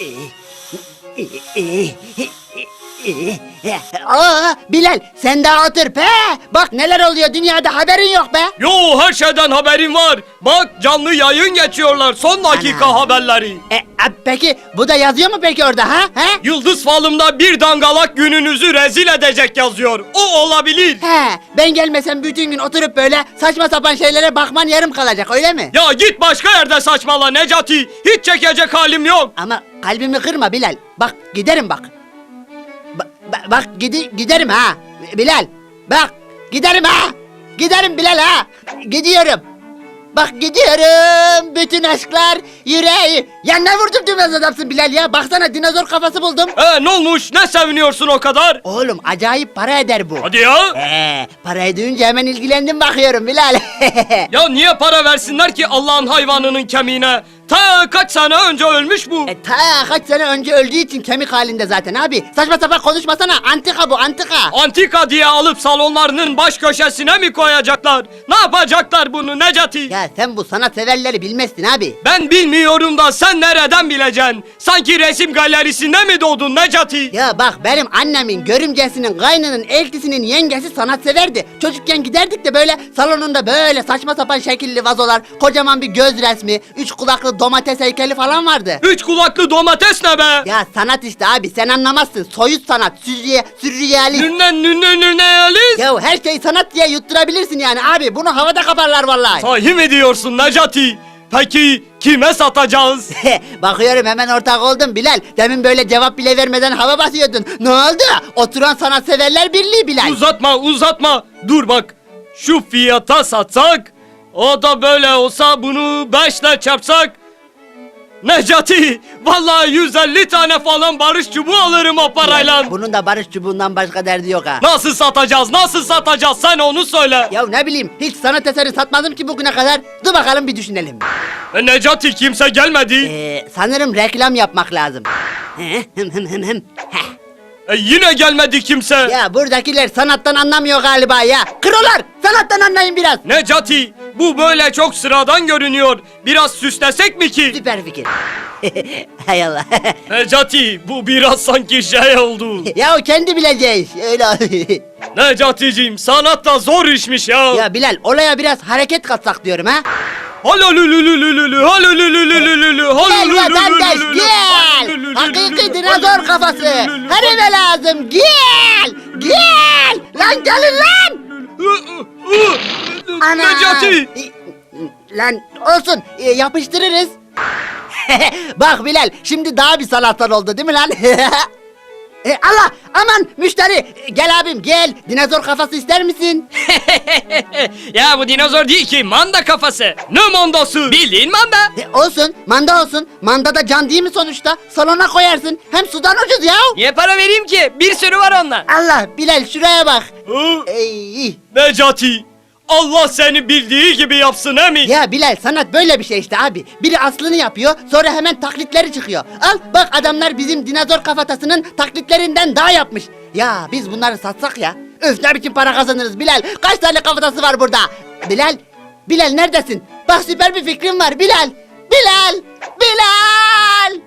Eh, eh, eh, eh, eh. Aa, Bilal sen daha otur be. Bak neler oluyor dünyada haberin yok be. Yo her şeyden haberim var. Bak canlı yayın geçiyorlar son dakika Ana. haberleri. E, e, peki bu da yazıyor mu peki orada ha? He? Yıldız falımda bir dangalak gününüzü rezil edecek yazıyor. O olabilir. He, ben gelmesem bütün gün oturup böyle saçma sapan şeylere bakman yarım kalacak öyle mi? Ya git başka yerde saçmala Necati. Hiç çekecek halim yok. Ama kalbimi kırma Bilal. Bak giderim bak. Ba- ba- bak gidi giderim ha. Bilal. Bak giderim ha. Giderim Bilal ha. Gidiyorum. Bak gidiyorum. Bütün aşklar yüreği. Ya ne vurdum düğmez adamsın Bilal ya. Baksana dinozor kafası buldum. Ee ne olmuş? Ne seviniyorsun o kadar? Oğlum acayip para eder bu. Hadi ya. Ee, parayı duyunca hemen ilgilendim bakıyorum Bilal. Ya niye para versinler ki Allah'ın hayvanının kemiğine? Ta kaç sene önce ölmüş bu. E, ta kaç sene önce öldüğü için kemik halinde zaten abi. Saçma sapan konuşmasana. Antika bu antika. Antika diye alıp salonlarının baş köşesine mi koyacaklar? Ne yapacaklar bunu Necati? Ya sen bu sanat severleri bilmezsin abi. Ben bilmiyorum da sen nereden bileceksin? Sanki resim galerisinde mi doğdun Necati? Ya bak benim annemin, görümcesinin, kaynının, eltisinin yengesi sanatseverdi. Çocukken giderdik de böyle salonunda böyle saçma sapan şekilli vazolar, kocaman bir göz resmi, üç kulaklı domates heykeli falan vardı. Üç kulaklı domates ne be? Ya sanat işte abi sen anlamazsın. Soyut sanat, sürriye, sürrealist. Nünne nünne nünne Alice. Ya her şeyi sanat diye yutturabilirsin yani abi. Bunu havada kaparlar vallahi. Sahi mi diyorsun Necati? Peki kime satacağız? Bakıyorum hemen ortak oldun Bilal. Demin böyle cevap bile vermeden hava basıyordun. Ne oldu? Oturan sanatseverler birliği Bilal. uzatma uzatma. Dur bak. Şu fiyata satsak. O da böyle olsa bunu beşle çarpsak. Necati vallahi 150 tane falan barış çubuğu alırım o parayla. Bunun da barış çubuğundan başka derdi yok ha. Nasıl satacağız nasıl satacağız sen onu söyle. Ya ne bileyim hiç sanat eseri satmadım ki bugüne kadar. Dur bakalım bir düşünelim. E, Necati kimse gelmedi. Ee, sanırım reklam yapmak lazım. E, yine gelmedi kimse. Ya buradakiler sanattan anlamıyor galiba ya. Krolar sanattan anlayın biraz. Necati bu böyle çok sıradan görünüyor. Biraz süslesek mi ki? Süper fikir. Hay Allah. Necati bu biraz sanki şey oldu. ya o kendi bileceği iş. Öyle. Necati'cim sanat da zor işmiş ya. ya Bilal olaya biraz hareket katsak diyorum ha. Halolülülülülü, halolülülülülü, Gel vatandaş gel. Hakiki dinozor kafası. halolülülülülü, Herime lazım. Gel. Gel. Lan gelin lan. Ana. Necati! Lan olsun e, yapıştırırız. Bak Bilal şimdi daha bir salatan oldu değil mi lan? E, Allah aman müşteri gel abim gel dinozor kafası ister misin? ya bu dinozor değil ki manda kafası. Ne mandası? Bildiğin manda. E, olsun manda olsun manda da can değil mi sonuçta salona koyarsın hem sudan ucuz ya. Niye para vereyim ki? Bir sürü var ondan. Allah Bilal şuraya bak. Ey. Necati Allah seni bildiği gibi yapsın emi. Ya Bilal sanat böyle bir şey işte abi. Biri aslını yapıyor sonra hemen taklitleri çıkıyor. Al bak adamlar bizim dinozor kafatasının taklitlerinden daha yapmış. Ya biz bunları satsak ya. Öf ne biçim para kazanırız Bilal. Kaç tane kafatası var burada? Bilal, Bilal neredesin? Bak süper bir fikrim var Bilal. Bilal, Bilal.